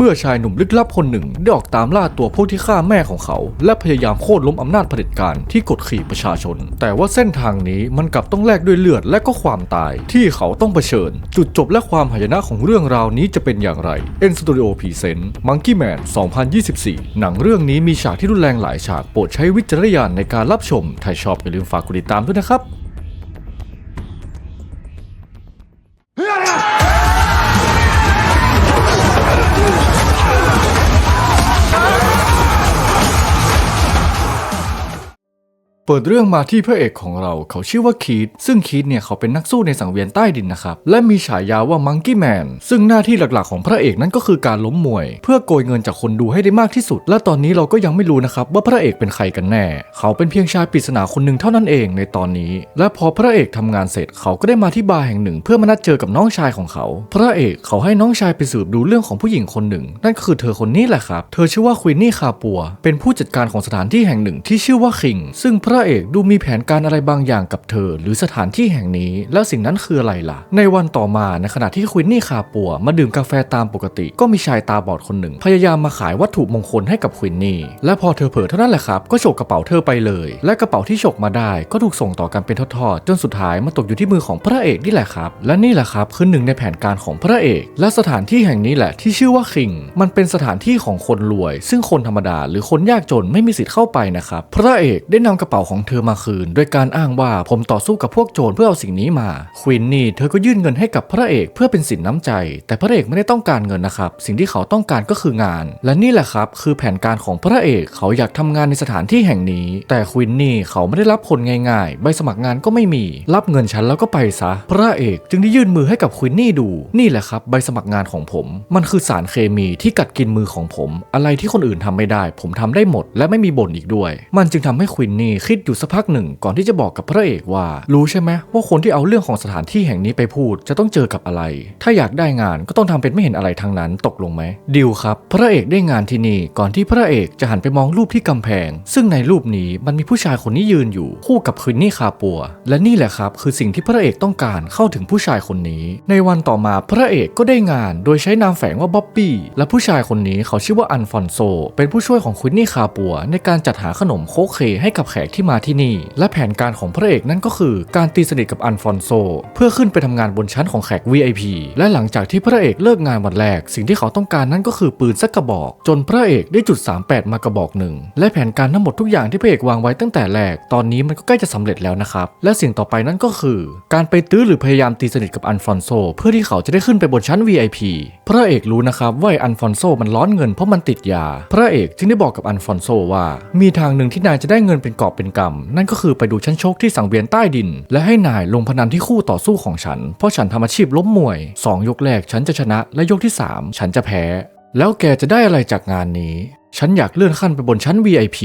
เมื่อชายหนุ่มลึกลับคนหนึ่งได้ออกตามล่าตัวพวกที่ฆ่าแม่ของเขา และพยายามโค่นล้มอำนาจเผด็จการที่กดขี่ประชาชน แต่ว่าเส้นทางนี้มันกลับต้องแลกด้วยเลือดและก็ความตาย ที่เขาต้องเผชิญ จุดจบและความหายนะของเรื่องราวนี้จะเป็นอย่างไร N Studio Present Monkey Man 2024 หนังเรื่องนี้มีฉากที่รุนแรงหลายฉากโปรดใช้วิจารณญาณในการรับชมถ้าชอบอย่าลืมฝากกดติดตามด้วยนะครับ เปิดเรื่องมาที่พระเอกของเราเขาชื่อว่าคีตซึ่งคีตเนี่ยเขาเป็นนักสู้ในสังเวียนใต้ดินนะครับ และมีฉายาว่ามังกี้แมนซึ่งหน้าที่หลักๆของพระเอกนั้นก็คือการล้มมวย เพื่อโกยเงินจากคนดูให้ได้มากที่สุด และตอนนี้เราก็ยังไม่รู้นะครับว่าพระเอกเป็นใครกันแน่ เขาเป็นเพียงชายปริศนาคนหนึ่งเท่านั้นเองในตอนนี้ และพอพระเอกทำงานเสร็จเขาก็ได้มาที่บาร์แห่งหนึ่ง เพื่อมานัดเจอกับน้องชายของเขา พระเอกเขาให้น้องชายไปสืบดูเรื่องของผู้หญิงคนหนึ่ง นั่นก็คือเธอคนนี้แหละครับ เธอชื่อว่าควินนี่คาปัว เป็นผู้จัดการของสถานที่แห่งหนึ่งที่ชื่อว่าคิง ซึ่งพระเอกดูมีแผนการอะไรบางอย่างกับเธอ หรือสถานที่แห่งนี้ แล้วสิ่งนั้นคืออะไรล่ะ ในวันต่อมาในขณะที่ควินนี่คาปัวมาดื่มกาแฟตามปกติ ก็มีชายตาบอดคนหนึ่ง พยายามมาขายวัตถุมงคลให้กับควินนี่ และพอเธอเผลอเท่านั้นแหละครับก็ฉกกระเป๋าเธอไปเลย และกระเป๋าที่ฉกมาได้ก็ถูกส่งต่อกันเป็นทอดๆจนสุดท้ายมาตกอยู่ที่มือของพระเอกนี่แหละครับ และนี่แหละครับคือหนึ่งในแผนการของพระเอก และสถานที่แห่งนี้แหละที่ชื่อว่าคิง มันเป็นสถานที่ของคนรวย ซึ่งคนธรรมดา หรือคนยากจนไม่มีสิทธิ์เข้าไปนะครับพระเอกได้นำกระเป๋าของเธอมาคืนโดยการอ้างว่าผมต่อสู้กับพวกโจรเพื่อเอาสิ่งนี้มาควินนี่เธอก็ยื่นเงินให้กับพระเอกเพื่อเป็นสินน้ำใจ แต่พระเอกไม่ได้ต้องการเงินนะครับ สิ่งที่เขาต้องการก็คืองาน และนี่แหละครับ คือแผนการของพระเอกเขาอยากทำงานในสถานที่แห่งนี้ แต่ควินนี่เขาไม่ได้รับคนง่ายๆ ใบสมัครงานก็ไม่มี รับเงินฉันแล้วก็ไปซะ พระเอกจึงได้ยื่นมือให้กับควินนี่ดู นี่แหละครับ ใบสมัครงานของผม มันคือสารเคมีที่กัดกินมือของผม อะไรที่คนอื่นทำไม่ได้ ผมทำได้หมด และไม่มีบ่นอีกด้วย มันจึงทำให้ควินนี่คิดอยู่สักพักหนึ่งก่อนที่จะบอกกับพระเอกว่า รู้ใช่ไหมว่าคนที่เอาเรื่องของสถานที่แห่งนี้ไปพูดจะต้องเจอกับอะไร ถ้าอยากได้งานก็ต้องทำเป็นไม่เห็นอะไรทั้งนั้นตกลงไหมดิวครับ พระเอกได้งานที่นี่ก่อนที่พระเอกจะหันไปมองรูปที่กำแพง ซึ่งในรูปนี้มันมีผู้ชายคนนี้ยืนอยู่ คู่กับคืนนี่คาปัว และนี่แหละครับ คือสิ่งที่พระเอกต้องการเข้าถึงผู้ชายคนนี้ ในวันต่อมาพระเอกก็ได้งาน โดยใช้นามแฝงว่าบ๊อบบี้และผู้ชายคนนี้เขาชื่อว่าอันฟอนโซ เป็นผู้ช่วยของคืนนี่คาปัว ในการจัดหาขนมโคกเคให้กับแขกที่มาที่นี่ และแผนการของพระเอกนั่นก็คือ การตีสนิทกับอันฟอนโซ เพื่อขึ้นไปทำงานบนชั้นของแขก VIP และหลังจากที่พระเอกเลิกงานวันแรก สิ่งที่เขาต้องการนั่นก็คือปืนสักกระบอก จนพระเอกได้จุด 38 มากระบอกหนึ่งและแผนการทั้งหมดทุกอย่างที่พระเอกวางไว้ตั้งแต่แรกตอนนี้มันก็ใกล้จะสำเร็จแล้วนะครับและสิ่งต่อไปนั่นก็คือ การไปตื้อหรือพยายามตีสนิทกับอันฟอนโซ เพื่อที่เขาจะได้ขึ้นไปบนชั้น VIP พระเอกรู้นะครับว่าอ้อันฟอนโซมันร้อนเงินเพราะมันติดยา พระเอกจึงได้บอกกับอันฟอนโซว่า มีทางหนึ่งที่นายจะได้เงินเป็นกอบเป็นกำนั่นก็คือไปดูชั้นโชคที่สังเวียนใต้ดิน และให้นายลงพนันที่คู่ต่อสู้ของฉัน เพราะฉันทำอาชีพล้มมวย 2 ยกแรกฉันจะชนะและยกที่ 3 ฉันจะแพ้ แล้วแกจะได้อะไรจากงานนี้ ฉันอยากเลื่อนขั้นไปบนชั้น VIP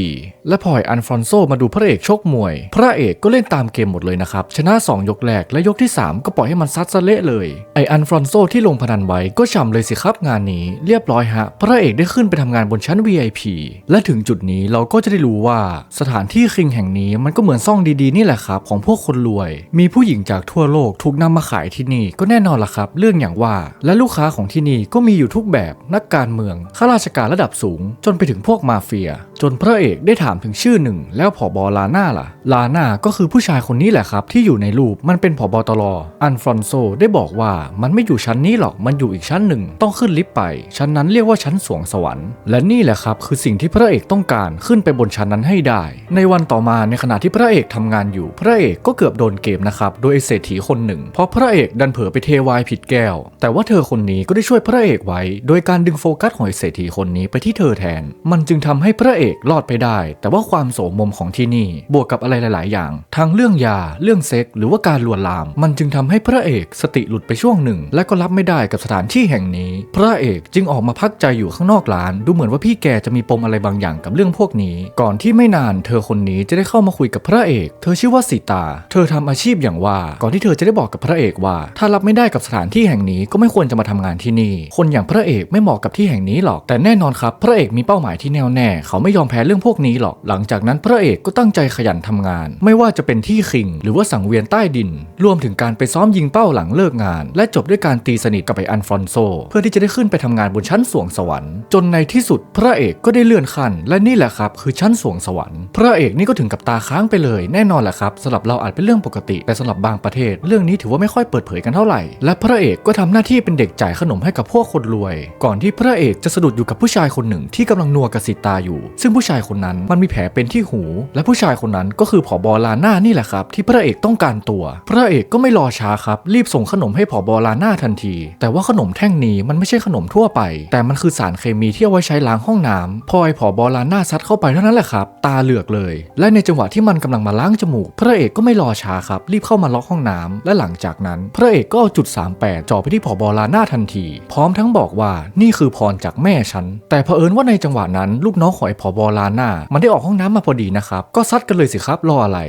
และพอไอ้อันฟรอนโซมาดูพระเอกชกมวย พระเอกก็เล่นตามเกมหมดเลยนะครับ ชนะ 2 ยกแรกและยกที่ 3 ก็ปล่อยให้มันซัดซะเละเลย ไออันฟรอนโซที่ลงพนันไว้ก็ฉ่ำเลยสิครับงานนี้ เรียบร้อยฮะ พระเอกได้ขึ้นไปทำงานบนชั้น VIP และถึงจุดนี้เราก็จะได้รู้ว่าสถานที่คิงแห่งนี้มันก็เหมือนซ่องดีๆนี่แหละครับของพวกคนรวย มีผู้หญิงจากทั่วโลกถูกนำมาขายที่นี่ก็แน่นอนล่ะครับ เรื่องอย่างว่า และลูกค้าของที่นี่ก็มีอยู่ทุกแบบนักการเมืองข้าราชการระดับสูงจนไปถึงพวกมาเฟีย จนพระเอกได้ถามถึงชื่อหนึ่ง แล้วผอบอลาน่าล่ะ ลาน่าก็คือผู้ชายคนนี้แหละครับ ที่อยู่ในรูปมันเป็นผอบอตรออันฟรอนโซได้บอกว่ามันไม่อยู่ชั้นนี้หรอกมันอยู่อีกชั้นหนึ่ง ต้องขึ้นลิฟต์ไป ชั้นนั้นเรียกว่าชั้นสวงสวรรค์และนี่แหละครับ คือสิ่งที่พระเอกต้องการขึ้นไปบนชั้นนั้นให้ได้ ในวันต่อมาในขณะที่พระเอกทำงานอยู่ พระเอกก็เกือบโดนเกมนะครับโดยเศรษฐีคนหนึ่ง เพราะพระเอกดันเผลอไปเทวายผิดแก้ว แต่ว่าเธอคนนี้ก็ได้ช่วยพระเอกไว้ โดยการดึงโฟกัสของเศรษฐีคนนี้ไปที่เธอแทนมันจึงทำให้พระเอกรอดไปได้ แต่ว่าความโสมมของที่นี่ บวกกับอะไรหลาย ๆ อย่าง ทั้งเรื่องยา เรื่องเซ็ก หรือว่าการลวนลาม มันจึงทำให้พระเอกสติหลุดไปช่วงหนึ่ง และก็รับไม่ได้กับสถานที่แห่งนี้ พระเอกจึงออกมาพักใจอยู่ข้างนอกร้าน ดูเหมือนว่าพี่แกจะมีปมอะไรบางอย่างกับเรื่องพวกนี้ ก่อนที่ไม่นานเธอคนนี้จะได้เข้ามาคุยกับพระเอก เธอชื่อว่าสีตา เธอทำอาชีพอย่างว่า ก่อนที่เธอจะได้บอกกับพระเอกว่า ถ้ารับไม่ได้กับสถานที่แห่งนี้ก็ไม่ควรจะมาทำงานที่นี่ คนอย่างพระเอกไม่เหมาะกับที่แห่งนี้หรอก แต่แน่นอนครับ พระเอกมีเป้าป้าหมายที่แน่วแน่เขาไม่ยอมแพ้เรื่องพวกนี้หรอก หลังจากนั้นพระเอกก็ตั้งใจขยันทำงาน ไม่ว่าจะเป็นที่คิง หรือว่าสังเวียนใต้ดิน รวมถึงการไปซ้อมยิงเป้าหลังเลิกงาน และจบด้วยการตีสนิทกับไออันฟรอนโซ เพื่อที่จะได้ขึ้นไปทำงานบนชั้นสวงสวรรค์ จนในที่สุดพระเอกก็ได้เลื่อนขั้น และนี่แหละครับคือชั้นสวงสวรรค์ พระเอกนี่ก็ถึงกับตาค้างไปเลย แน่นอนแหละครับสำหรับเราอาจเป็นเรื่องปกติ แต่สำหรับบางประเทศ เรื่องนี้ถือว่าไม่ค่อยเปิดเผยกันเท่าไหร่ และพระเอกก็ทำหน้าที่เป็นเด็กจ่ายขนมให้กับพวกคนรวย ก่อนที่พระเอกจะสะดุดอยู่กับผู้ชายคนหนึ่งที่กำลังนัวกับสิตาอยู่ ซึ่งผู้ชายคนนั้นมันมีแผลเป็นที่หู และผู้ชายคนนั้นก็คือผอบอลาน่านี่แหละครับที่พระเอกต้องการตัว พระเอกก็ไม่รอช้าครับ รีบส่งขนมให้ผอบอลาน่าทันที แต่ว่าขนมแท่งนี้มันไม่ใช่ขนมทั่วไป แต่มันคือสารเคมีที่เอาไว้ใช้ล้างห้องน้ำพอไอผอบอลาน่าซัดเข้าไปเท่านั้นแหละครับ ตาเหลือกเลย และในจังหวะที่มันกำลังมาล้างจมูก พระเอกก็ไม่รอช้าครับ รีบเข้ามาล็อกห้องน้ำและหลังจากนั้น พระเอกก็เอาจุด 38จ่อไปที่ผอบอลาน่าทันที พร้อมทั้งบอกว่านี่คือพรจากแม่ฉัน แต่เผอิญว่าในจังหวะนั้นลูกน้องของไอ้ผอบอลาน่ามันได้ออกห้องน้ำมาพอดีนะครับ ก็ซัดกันเลยสิครับรออะไร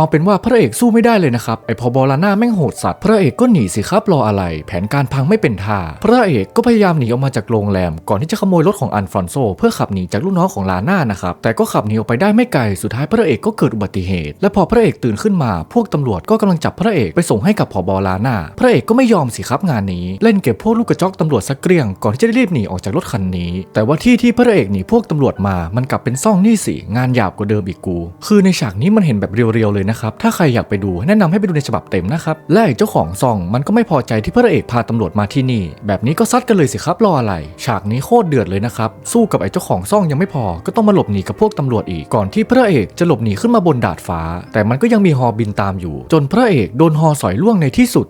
เอาเป็นว่าพระเอกสู้ไม่ได้เลยนะครับไอพอบอลาน่าแม่งโหดสัตว์พระเอกก็หนีสิครับรออะไร แผนการพังไม่เป็นท่าพระเอกก็พยายามหนีออกมาจากโรงแรม ก่อนที่จะขโมยรถของอันฟรอนโซเพื่อขับหนีจากลูกน้องของลาน่านะครับแต่ก็ขับหนีออกไปได้ไม่ไกลสุดท้ายพระเอกก็เกิดอุบัติเหตุ และพอพระเอกตื่นขึ้นมา พวกตำรวจก็กำลังจับพระเอกไปส่งให้กับพอบอลาน่าพระเอกก็ไม่ยอมสิครับงานนี้ เล่นเก็บพวกลูกกระจอกตำรวจสักเกลี้ยงก่อนที่จะได้รีบหนีออกจากรถคันนี้ แต่ว่าที่ที่พระเอกหนีพวกตำรวจมามันกลับเป็นซ่องนี่สิงานหยาบกว่าเดิมอีกกู คือในฉากนี้มันเห็นแบบเรียวๆเลยนะครับ ถ้าใครอยากไปดูแนะนำให้ไปดูในฉบับเต็มนะครับ และไอ้เจ้าของซองมันก็ไม่พอใจที่พระเอกพาตำรวจมาที่นี่ แบบนี้ก็ซัดกันเลยสิครับรออะไร ฉากนี้โคตรเดือดเลยนะครับ สู้กับไอ้เจ้าของซองยังไม่พอ ก็ต้องมาหลบหนีกับพวกตำรวจอีก ก่อนที่พระเอกจะหลบหนีขึ้นมาบนดาดฟ้า แต่มันก็ยังมีฮอบินตามอยู่ จนพระเอกโดนฮอสอยล่วงในที่สุด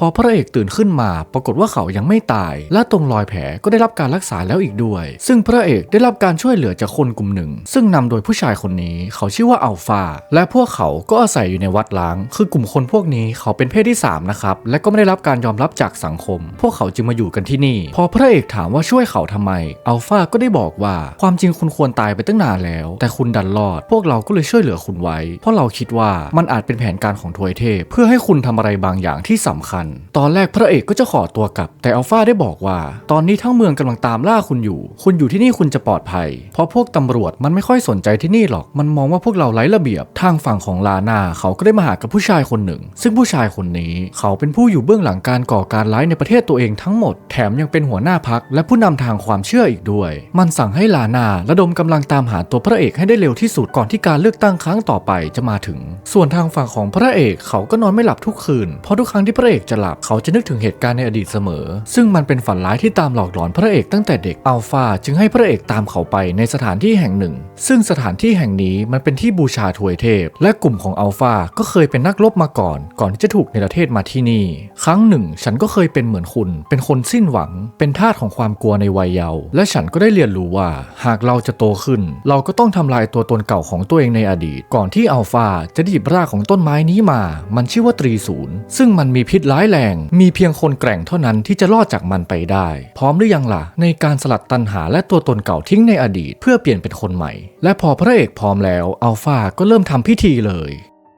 พอพระเอกตื่นขึ้นมา ปรากฏว่าเขายังไม่ตาย และตรงรอยแผลก็ได้รับการรักษาแล้วอีกด้วย ซึ่งพระเอกได้รับการช่วยเหลือจากคนกลุ่มหนึ่ง ซึ่งนำโดยผู้ชายคนนี้เขาชื่อว่าอัลฟาและพวกเขาก็อาศัยอยู่ในวัดล้าง คือกลุ่มคนพวกนี้เขาเป็นเพศที่ 3 นะครับ และก็ไม่ได้รับการยอมรับจากสังคม พวกเขาจึงมาอยู่กันที่นี่ พอพระเอกถามว่าช่วยเขาทำไมอัลฟาก็ได้บอกว่าความจริงคุณควรตายไปตั้งนานแล้ว แต่คุณดันรอด พวกเราก็เลยช่วยเหลือคุณไว้ เพราะเราคิดว่ามันอาจเป็นแผนการของทวยเทพ เพื่อให้คุณทำอะไรบางอย่างที่สำคัญตอนแรกพระเอกก็จะขอตัวกลับ แต่อัลฟาได้บอกว่า ตอนนี้ทั้งเมืองกำลังตามล่าคุณอยู่ คุณอยู่ที่นี่คุณจะปลอดภัย เพราะพวกตำรวจมันไม่ค่อยสนใจที่นี่หรอก มันมองว่าพวกเราไร้ระเบียบ ทางฝั่งของลานาเขาก็ได้มาหากับผู้ชายคนหนึ่ง ซึ่งผู้ชายคนนี้ เขาเป็นผู้อยู่เบื้องหลังการก่อการร้ายในประเทศตัวเองทั้งหมด แถมยังเป็นหัวหน้าพักและผู้นำทางความเชื่ออีกด้วย มันสั่งให้ลานาระดมกำลังตามหาตัวพระเอกให้ได้เร็วที่สุดก่อนที่การเลือกตั้งครั้งต่อไปจะมาถึง ส่วนทางฝั่งของพระเอกเขาก็นอนไม่หลับทุกคืน เพราะทุกครั้งที่พระเอกจะหลับ เขาจะนึกถึงเหตุการณ์ในอดีตเสมอ ซึ่งมันเป็นฝันร้ายที่ตามหลอกหลอนพระเอกตั้งแต่เด็กอัลฟาจึงให้พระเอกตามเขาไปในสถานที่แห่งหนึ่ง ซึ่งสถานที่แห่งนี้มันเป็นที่บูชาทวยเทพ และกลุ่มของอัลฟาก็เคยเป็นนักรบมาก่อน ก่อนที่จะถูกในประเทศมาที่นี่ ครั้งหนึ่ง ฉันก็เคยเป็นเหมือนคุณ เป็นคนสิ้นหวัง เป็นทาสของความกลัวในวัยเยาว์และฉันก็ได้เรียนรู้ว่า หากเราจะโตขึ้น เราก็ต้องทำลายตัวตนเก่าของตัวเองในอดีต ก่อนที่อัลฟาจะได้หยิบรากของต้นไม้นี้มา มันชื่อว่าตรีศูนย์ซึ่งมันมีพิษร้ายแรง มีเพียงคนแกร่งเท่านั้นที่จะรอดจากมันไปได้ พร้อมหรือยังล่ะ ในการสลัดตันหาและตัวตนเก่าทิ้งในอดีต เพื่อเปลี่ยนเป็นคนใหม่ และพอพระเอกพร้อมแล้วอัลฟาก็เริ่มทำพิธีเลย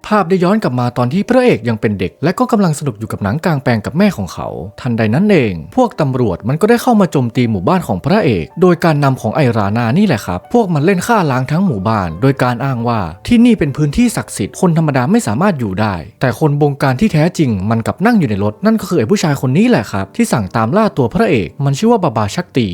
ภาพได้ย้อนกลับมาตอนที่พระเอกยังเป็นเด็ก และก็กำลังสนุกอยู่กับหนังกลางแปลงกับแม่ของเขา ทันใดนั้นเอง พวกตำรวจมันก็ได้เข้ามาโจมตีหมู่บ้านของพระเอก โดยการนำของไอรานานี่แหละครับ พวกมันเล่นฆ่าล้างทั้งหมู่บ้าน โดยการอ้างว่าที่นี่เป็นพื้นที่ศักดิ์สิทธิ์คนธรรมดาไม่สามารถอยู่ได้ แต่คนบงการที่แท้จริงมันกับนั่งอยู่ในรถ นั่นก็คือไอ้ผู้ชายคนนี้แหละครับ ที่สั่งตามล่าตัวพระเอก มันชื่อว่าบาบาชักตี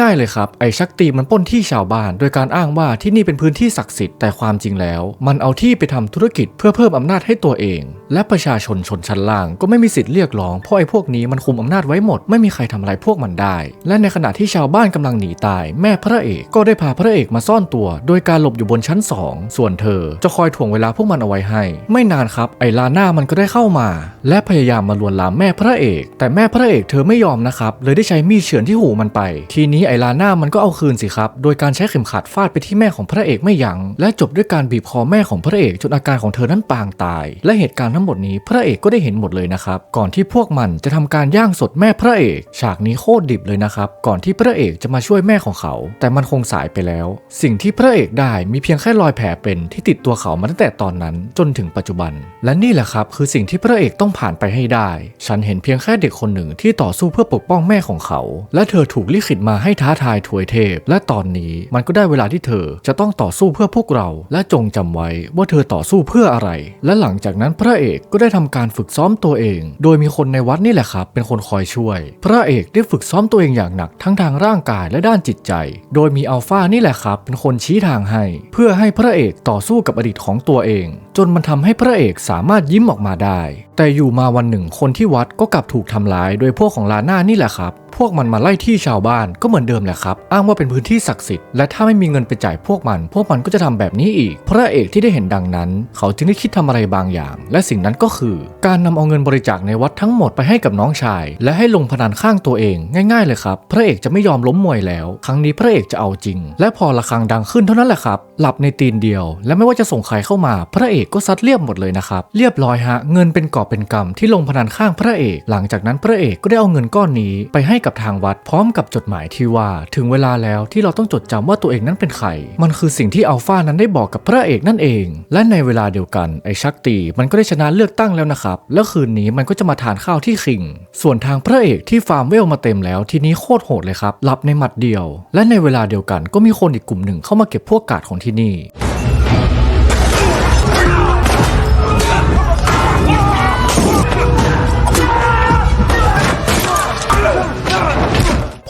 ง่ายๆเลยครับไอชักตีมันป้นที่ชาวบ้าน โดยการอ้างว่าที่นี่เป็นพื้นที่ศักดิ์สิทธิ์แต่ความจริงแล้ว มันเอาที่ไปทำธุรกิจเพื่อเพิ่มอำนาจให้ตัวเอง และประชาชนชนชั้นล่างก็ไม่มีสิทธิ์เรียกร้องเพราะไอ้พวกนี้มันคุมอำนาจไว้หมดไม่มีใครทำอะไรพวกมันได้ และในขณะที่ชาวบ้านกำลังหนีตาย แม่พระเอกก็ได้พาพระเอกมาซ่อนตัว โดยการหลบอยู่บนชั้นสองส่วนเธอจะคอยถ่วงเวลาพวกมันเอาไว้ให้ ไม่นานครับไอ้ลาน่ามันก็ได้เข้ามา และพยายามมาลวนลามแม่พระเอก แต่แม่พระเอกเธอไม่ยอมนะครับเลยได้ใช้มีดเฉือนที่หูมันไป ทีนี้ไอ้ลาน่ามันก็เอาคืนสิครับ โดยการใช้เข็มขัดฟาดไปที่แม่ของพระเอกไม่ยัง้งและจบด้วยการบีบคอแม่ของพระเอกจนอาการของเธอนั้นปางตาย และเหตุการณ์ทั้งหมดนี้พระเอกก็ได้เห็นหมดเลยนะครับ ก่อนที่พวกมันจะทำการย่างสดแม่พระเอก ฉากนี้โคตรดิบเลยนะครับ ก่อนที่พระเอกจะมาช่วยแม่ของเขา แต่มันคงสายไปแล้ว สิ่งที่พระเอกได้มีเพียงแค่รอยแผลเป็นที่ติดตัวเขามาตั้งแต่ตอนนั้นจนถึงปัจจุบัน และนี่แหละครับคือสิ่งที่พระเอกต้องผ่านไปให้ได้ ฉันเห็นเพียงแค่เด็กคนหนึ่งที่ต่อสู้เพื่อปกป้องแม่ของเขา และเธอถูกลิขิตมาให้ท้าทายถวยเทพ และตอนนี้มันก็ได้เวลาที่เธอจะต้องต่อสู้เพื่อพวกเรา และจงจำไว้ว่าเธอต่อสู้เพื่ออะไรและหลังจากนั้นพระเอกก็ได้ทำการฝึกซ้อมตัวเอง โดยมีคนในวัดนี่แหละครับ เป็นคนคอยช่วย พระเอกได้ฝึกซ้อมตัวเองอย่างหนักทั้งทางร่างกายและด้านจิตใจ โดยมีอัลฟานี่แหละครับ เป็นคนชี้ทางให้ เพื่อให้พระเอกต่อสู้กับอดีตของตัวเอง จนมันทำให้พระเอกสามารถยิ้มออกมาได้ แต่อยู่มาวันหนึ่งคนที่วัดก็กลับถูกทำร้าย โดยพวกของลาน่านี่แหละครับ พวกมันมาไล่ที่ชาวบ้านก็เหมือนเดิมแหละครับ อ้างว่าเป็นพื้นที่ศักดิ์สิทธิ์และถ้าไม่มีเงินไปจ่ายพวกมัน พวกมันก็จะทำแบบนี้อีก พระเอกที่ได้เห็นดังนั้น เขาจึงได้คิดทำอะไรบางอย่าง และสิ่งนั้นก็คือ การนำเอาเงินบริจาคในวัดทั้งหมดไปให้กับน้องชาย และให้ลงพนันข้างตัวเอง ง่ายๆเลยครับ พระเอกจะไม่ยอมล้มมวยแล้ว ครั้งนี้พระเอกจะเอาจริง และพอระฆังดังขึ้นเท่านั้นแหละครับ หลับในตีนเดียว และไม่ว่าจะส่งใครเข้ามา พระเอกก็ซัดเรียบหมดเลยนะครับเรียบร้อยฮะเงินเป็นกอบเป็นกำที่ลงพนันข้างพระเอก หลังจากนั้นพระเอกก็ได้เอาเงินก้อนนี้ไปให้กับทางวัดพร้อมกับจดหมายที่ว่า ถึงเวลาแล้วที่เราต้องจดจำว่าตัวเองนั้นเป็นใคร มันคือสิ่งที่อัลฟานั้นได้บอกกับพระเอกนั่นเอง และในเวลาเดียวกันไอชักตีมันก็ได้ชนะเลือกตั้งแล้วนะครับ แล้วคืนนี้มันก็จะมาทานข้าวที่คิง ส่วนทางพระเอกที่ฟาร์มเวลมาเต็มแล้วทีนี้โคตรโหดเลยครับหลับในหมัดเดียว และในเวลาเดียวกันก็มีคนอีกกลุ่มหนึ่งเข้ามาเก็บพวกกาดของที่นี่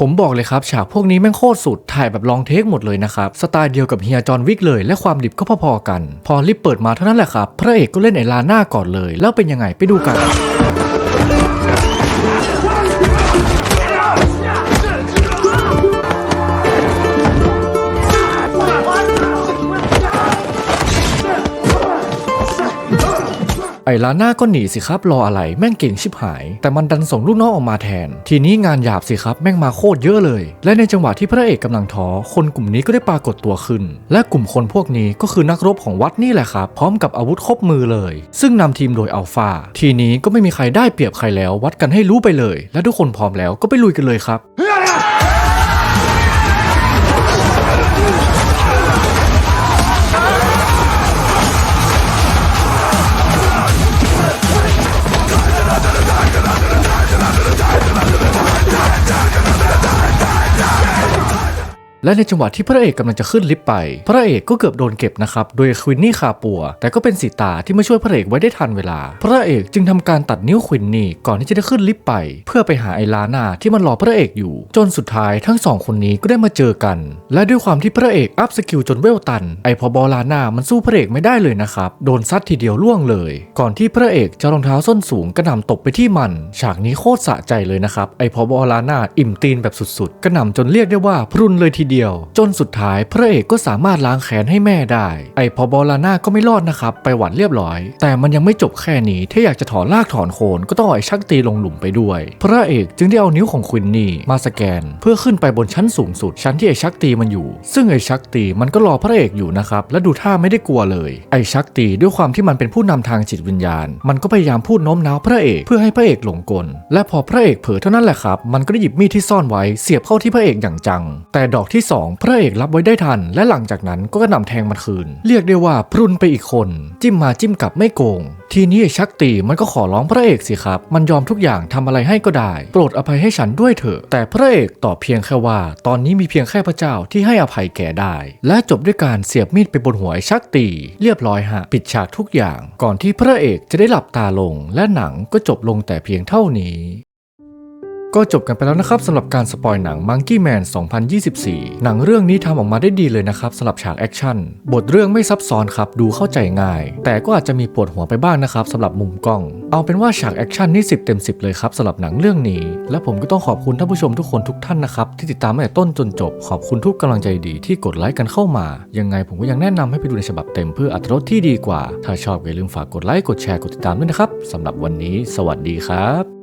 ผมบอกเลยครับฉากพวกนี้แม่งโคตรสุดถ่ายแบบลองเทคหมดเลยนะครับ สไตล์เดียวกับเฮียจอห์นวิกเลย และความดิบก็พอๆกัน พอลิฟต์เปิดมาเท่านั้นแหละครับ พระเอกก็เล่นไอลาน่าก่อนเลย แล้วเป็นยังไงไปดูกัน ไอ้ลาน่าก็หนีสิครับรออะไรแม่งเก่งชิบหาย แต่มันดันส่งลูกน้องออกมาแทน ทีนี้งานหยาบสิครับแม่งมาโคตรเยอะเลย และในจังหวะที่พระเอกกำลังท้อคนกลุ่มนี้ก็ได้ปรากฏตัวขึ้น และกลุ่มคนพวกนี้ก็คือนักรบของวัดนี่แหละครับพร้อมกับอาวุธครบมือเลย ซึ่งนำทีมโดยอัลฟาทีนี้ก็ไม่มีใครได้เปรียบใครแล้ว วัดกันให้รู้ไปเลย และทุกคนพร้อมแล้วก็ไปลุยกันเลยครับ และในจังหวะที่พระเอกกำลังจะขึ้นลิฟต์ไป พระเอกก็เกือบโดนเก็บนะครับ โดยควินนี่คาปัว แต่ก็เป็นสีตาที่มาช่วยพระเอกไว้ได้ทันเวลา พระเอกจึงทำการตัดนิ้วควินนี่ก่อนที่จะได้ขึ้นลิฟต์ไป เพื่อไปหาไอลาน่าที่มันรอพระเอกอยู่ จนสุดท้ายทั้งสองคนนี้ก็ได้มาเจอกัน และด้วยความที่พระเอกอัพสกิลจนเวลตัน ไอพอบอลาน่ามันสู้พระเอกไม่ได้เลยนะครับ โดนซัดทีเดียวล่วงเลย ก่อนที่พระเอกจะรองเท้าส้นสูงกระหน่ำตบไปที่มัน ฉากนี้โคตรสะใจเลยนะครับ ไอพอบอลาน่าอิ่มตีนแบบสุดๆกระหน่ำจนเรียกได้ว่าพรุนเลยทีเดียว จนสุดท้ายพระเอกก็สามารถล้างแค้นให้แม่ได้ ไอพอบอลาน่าก็ไม่รอดนะครับ ไปหวัดเรียบร้อย แต่มันยังไม่จบแค่นี้ ถ้าอยากจะถอนรากถอนโคนก็ต้องเอาไอชักตีลงหลุมไปด้วย พระเอกจึงได้เอานิ้วของควินนี่มาสแกน เพื่อขึ้นไปบนชั้นสูงสุด ชั้นที่ไอชักตีมันอยู่ ซึ่งไอชักตีมันก็รอพระเอกอยู่นะครับ และดูท่าไม่ได้กลัวเลย ไอชักตีด้วยความที่มันเป็นผู้นำทางจิตวิญญาณ มันก็พยายามพูดโน้มน้าวพระเอกเพื่อให้พระเอกหลงกล และพอพระเอกเผลอเท่านั้นแหละครับ มันก็ได้หยิบมีดที่ซ่อนไว้เสียบเข้าที่พระเอกอย่างจัง แต่ดอกที่สองพระเอกรับไว้ได้ทัน และหลังจากนั้นก็กระหน่ำแทงมันคืน เรียกได้ว่าพรุนไปอีกคน จิ้มมาจิ้มกลับไม่โกง ทีนี้ชักตีมันก็ขอร้องพระเอกสิครับ มันยอมทุกอย่างทำอะไรให้ก็ได้ โปรดอภัยให้ฉันด้วยเถอะ แต่พระเอกตอบเพียงแค่ว่า ตอนนี้มีเพียงแค่พระเจ้าที่ให้อภัยแก่ได้ และจบด้วยการเสียบมีดไปบนหัวชักตี เรียบร้อยฮะ ปิดฉากทุกอย่าง ก่อนที่พระเอกจะได้หลับตาลง และหนังก็จบลงแต่เพียงเท่านี้ ก็จบกันไปแล้วนะครับสำหรับการสปอยหนัง Monkey Man 2024 หนังเรื่องนี้ทำออกมาได้ดีเลยนะครับสำหรับฉากแอคชั่น บทเรื่องไม่ซับซ้อนครับ ดูเข้าใจง่าย แต่ก็อาจจะมีปวดหัวไปบ้างนะครับสำหรับมุมกล้อง เอาเป็นว่าฉากแอคชั่นนี่10 เต็ม 10 เลยครับสำหรับหนังเรื่องนี้ และผมก็ต้องขอบคุณท่านผู้ชมทุกคนทุกท่านนะครับที่ติดตามมาตั้งแต่ต้นจนจบ ขอบคุณทุกกำลังใจดีที่กดไลค์กันเข้ามา ยังไงผมก็ยังแนะนำให้ไปดูในฉบับเต็มเพื่ออรรถรสที่ดีกว่า ถ้าชอบอย่าลืมฝากกดไลค์กดแชร์กดติดตามด้วยนะครับสำหรับวันนี้ สวัสดีครับ